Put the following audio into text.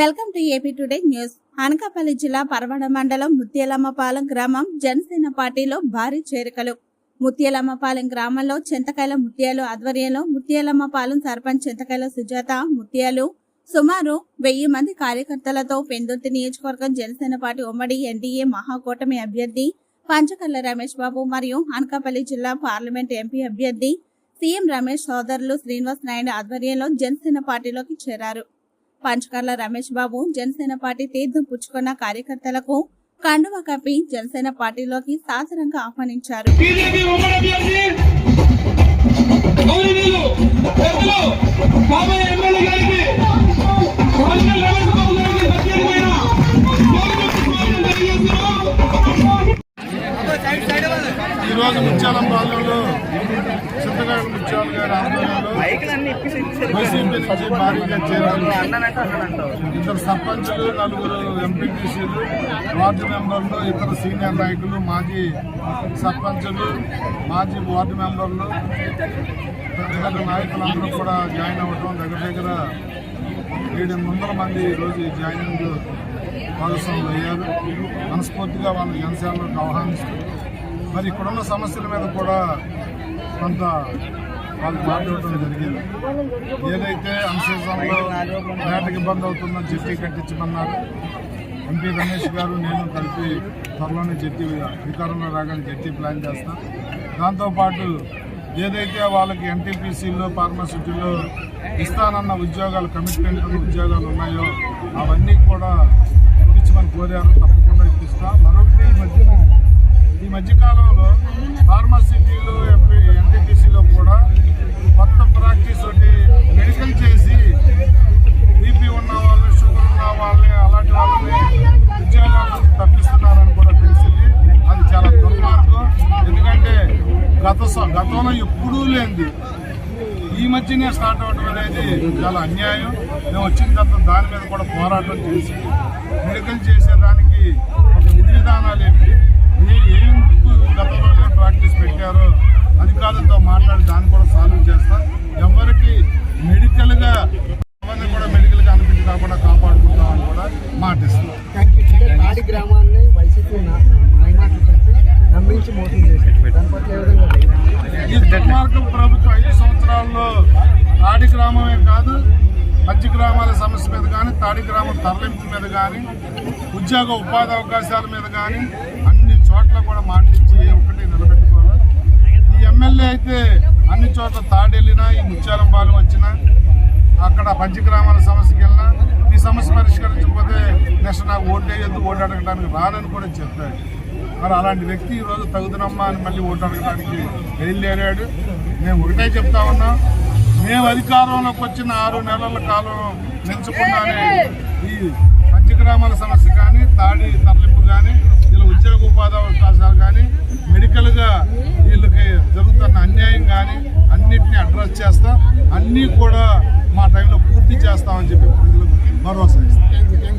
Welcome to AP today news. Anakapalli జిల్లా పరవడ మండలం ముత్యాలమ్మపాలెం గ్రామం జనసేన పార్టీలో భారీ చేరికలు. ముత్యాలమ్మపాలెం గ్రామంలో చింతకాయల ముత్యాలు ఆధ్వర్యంలో ముత్యాలమ్మపాలెం సర్పంచ్ చింతకాయల సుజాత ముత్యాలు సుమారు వెయ్యి మంది కార్యకర్తలతో పెందుర్తి నియోజకవర్గం జనసేన పార్టీ ఉమ్మడి ఎన్డీఏ మహాకూటమి అభ్యర్థి పంచకల్ల రమేష్ బాబు మరియు అనకాపల్లి జిల్లా పార్లమెంట్ ఎంపీ అభ్యర్థి సీఎం రమేష్ సోదరులు శ్రీనివాస్ నాయుడు ఆధ్వర్యంలో జనసేన పార్టీలోకి చేరారు. పంచకర్ల రమేష్ బాబు జనసేన పార్టీ తీర్థం పుచ్చుకున్న కార్యకర్తలకు కండువ కప్పి జనసేన పార్టీలోకి సాదరంగా ఆహ్వానించారు. ఈరోజు ముత్యాలం పాలనలో చింతకాయ ముత్యాలు ఆధ్వర్యంలో నుంచి భారీగా చేరారు ఇద్దరు సర్పంచులు నలుగురు ఎంపీటీసీలు వార్డు మెంబర్లు ఇతర సీనియర్ నాయకులు మాజీ సర్పంచులు మాజీ వార్డు మెంబర్లు ఇతర నాయకులందరూ కూడా జాయిన్ అవ్వడం దగ్గర దగ్గర ఏడు వందల మంది ఈరోజు ఈ జాయినింగ్ భాగస్వాములు అయ్యారు. మనస్ఫూర్తిగా వాళ్ళ జనసేనలోకి ఆహ్వానిస్తూ మరి ఇక్కడున్న సమస్యల మీద కూడా కొంత వాళ్ళు మాట్లాడటం జరిగింది. ఏదైతే అన్సీజన్లో వేటకి ఇబ్బంది అవుతుందో జెట్టి కట్టించమన్నారు. ఎంపీ రమేష్ గారు నేను కలిపి త్వరలోనే జెట్టి అధికారంలో రాగానే జెట్టి ప్లాన్ చేస్తాం. దాంతోపాటు ఏదైతే వాళ్ళకి ఎన్టీపీసీలో ఫార్మసిటీలో ఇస్తానన్న ఉద్యోగాలు కమిట్మెంట్ ఉద్యోగాలు ఉన్నాయో అవన్నీ కూడా ఇప్పించమని కోరారు. తప్పకుండా ఇప్పిస్తాం. లేనిది ఈ మధ్యనే స్టార్ట్ అవ్వడం అనేది చాలా అన్యాయం. మేము వచ్చిన తర్వాత దాని మీద కూడా పోరాటం చేసి మెడికల్ చేసేదానికి ఒక విధి విధానాలు ఏమిటి ఏ- ఎందుకు గతంలో ప్రాక్టీస్ పెట్టారో అధికారులతో మాట్లాడి దాన్ని కూడా సాల్వ్ చేస్తాం. ఎవరికి మెడికల్గా గ్రామాల సమస్య మీద కానీ తాడి గ్రామం తరలింపు మీద కానీ ఉద్యోగ ఉపాధి అవకాశాల మీద కానీ అన్ని చోట్ల కూడా మాటించి ఏ ఒకటి నిలబెట్టుకోవాలి? ఈ ఎమ్మెల్యే అయితే అన్ని చోట్ల తాడి వెళ్ళినా ఈ ముత్యాలం పాలెం వచ్చినా అక్కడ పంచగ్రామాల సమస్యకి వెళ్ళినా ఈ సమస్య పరిష్కరించకపోతే నెక్స్ట్ నాకు ఓటు వేయొద్దు ఓటు అడగడానికి రానని కూడా చెప్పాడు. మరి అలాంటి వ్యక్తి ఈరోజు తగుదనమ్మా అని మళ్ళీ ఓటు అడగడానికి బయలుదేరాడు మేము ఒకటే చెప్తా ఉన్నాం మేము అధికారంలోకి వచ్చిన ఆరు నెలల కాలం నిలుచుకున్నానే ఈ పంచగ్రామాల సమస్య కానీ తాడి తరలింపు కానీ వీళ్ళ ఉద్యోగ ఉపాధి అవకాశాలు కానీ మెడికల్గా వీళ్ళకి జరుగుతున్న అన్యాయం కానీ అన్నిటినీ అడ్రస్ చేస్తాం అన్నీ కూడా మా టైంలో పూర్తి చేస్తామని చెప్పి ప్రజలకు భరోసా ఇస్తాం.